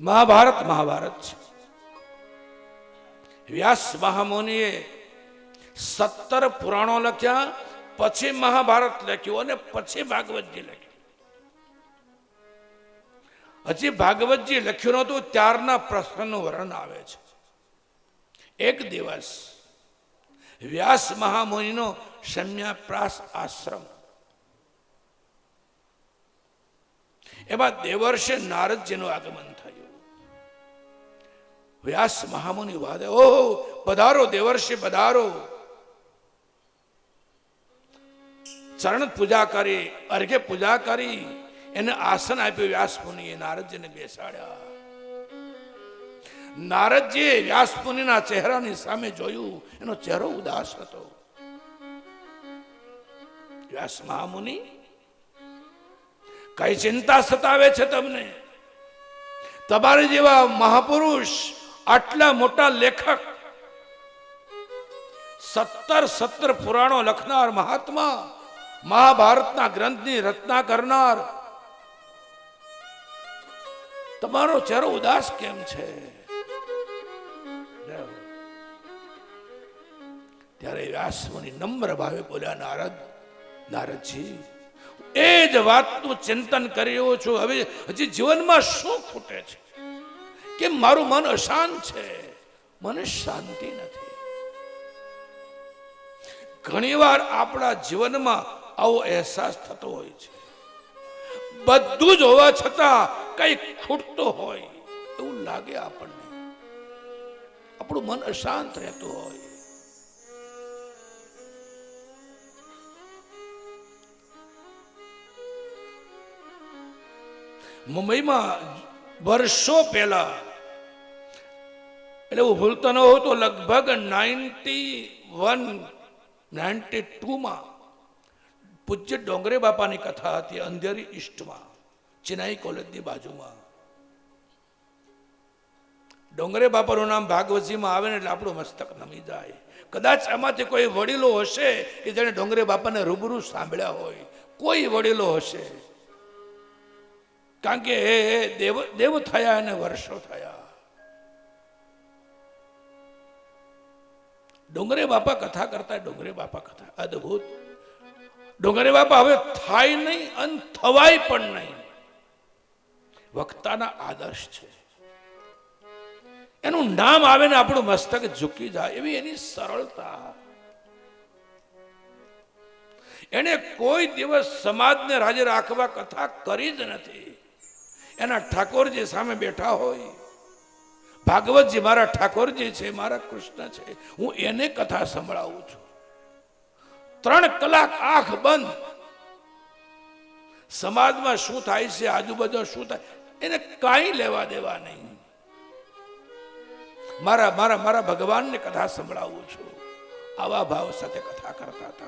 મહાભારત મહાભારત છે. વ્યાસ મહામુનિએ સત્તર પુરાણો લખ્યા, પછી મહાભારત લખ્યું અને પછી ભાગવતજી લખ્યું. હજી ભાગવતજી લખ્યું નહોતું, ત્યારના પ્રશ્નનું વર્ણન આવે છે. એક દિવસ વ્યાસ મહામુનિનો શમ્યાપ્રાસ આશ્રમ. એમાં દેવર્ષે નારદજીનું આગમન થયું. વ્યાસ મહામુનિ વાદે. ઓહો, પધારો દેવર્ષિ, પધારો. ચરણ પૂજા કરી અર્ઘે પૂજા કરી, એને આસન આપ્યું વ્યાસ મુનિએ, નારદજીને બેસાડ્યા. નારદજીએ વ્યાસ મુનિના ચહેરાની સામે જોયું, એનો ચહેરો ઉદાસ હતો. વ્યાસ મહામુનિ, કઈ ચિંતા સતાવે છે તમને? તમારે જેવા મહાપુરુષ આટલા મોટા લેખક સત્તર સત્તર પુરાણો લખનાર મહાત્મા, મહાભારતના ગ્રંથની રચના કરનાર. તમારો ચહેરો ઉદાસ કેમ છે? ત્યારે વ્યાસમુનિ નમ્ર ભાવે બોલ્યા, નારદ, નારદજી એ જ વાતનું ચિંતન કરી રહ્યો છું. હવે હજી જીવનમાં શું ખૂટે છે? કે મારું મન અશાંત છે. મને શાંતિ નથી. ઘણીવાર આપણા જીવનમાં આવો અહેસાસ થતો હોય છે. બધું જ હોવા છતાં કઈ ખૂટતું હોય એવું લાગે આપણને. આપણું મન અશાંત રહેતું હોય. મુંબઈમાં વર્ષો પહેલા એટલે હું ભૂલતો ન હોઉં તો લગભગ નાઇન્ટી વન, નાઇન્ટી ટુમાં પૂજ્ય ડોંગરે બાપાની કથા હતી અંધેરી ઈસ્ટમાં ચિનાઈ કોલેજની બાજુમાં. ડોંગરે બાપાનું નામ ભાગવતજીમાં આવે ને એટલે આપણું મસ્તક નમી જાય. કદાચ આમાંથી કોઈ વડીલો હશે કે જેને ડોંગરે બાપાને રૂબરૂ સાંભળ્યા હોય, કોઈ વડીલો હશે. કારણ કે દેવ દેવ થયા અને વર્ષો થયા. ડોંગરે બાપા કથા કરતા, ડોંગરે બાપા કથા. અદભુત. ડોંગરે બાપા હવે થાય નહીં અને થવાય પણ નહીં. વક્તાના આદર્શ છે. એનું નામ આવે ને આપણું મસ્તક ઝૂકી જાય એવી એની સરળતા. એને કોઈ દિવસ સમાજને રાજે રાખવા કથા કરી જ નથી. એના ઠાકોરજી સામે બેઠા હોય. ભાગવતજી મારા ઠાકોરજી છે, મારા કૃષ્ણ છે. હું એને કથા સંભળાવું છું. ત્રણ કલાક આંખ બંધ. સમાજમાં શું થાય છે, આજુબાજુ શું થાય, એને કાંઈ લેવા દેવા નહીં. મારા મારા મારા ભગવાનને કથા સંભળાવું છું. આવા ભાવ સાથે કથા કરતા હતા.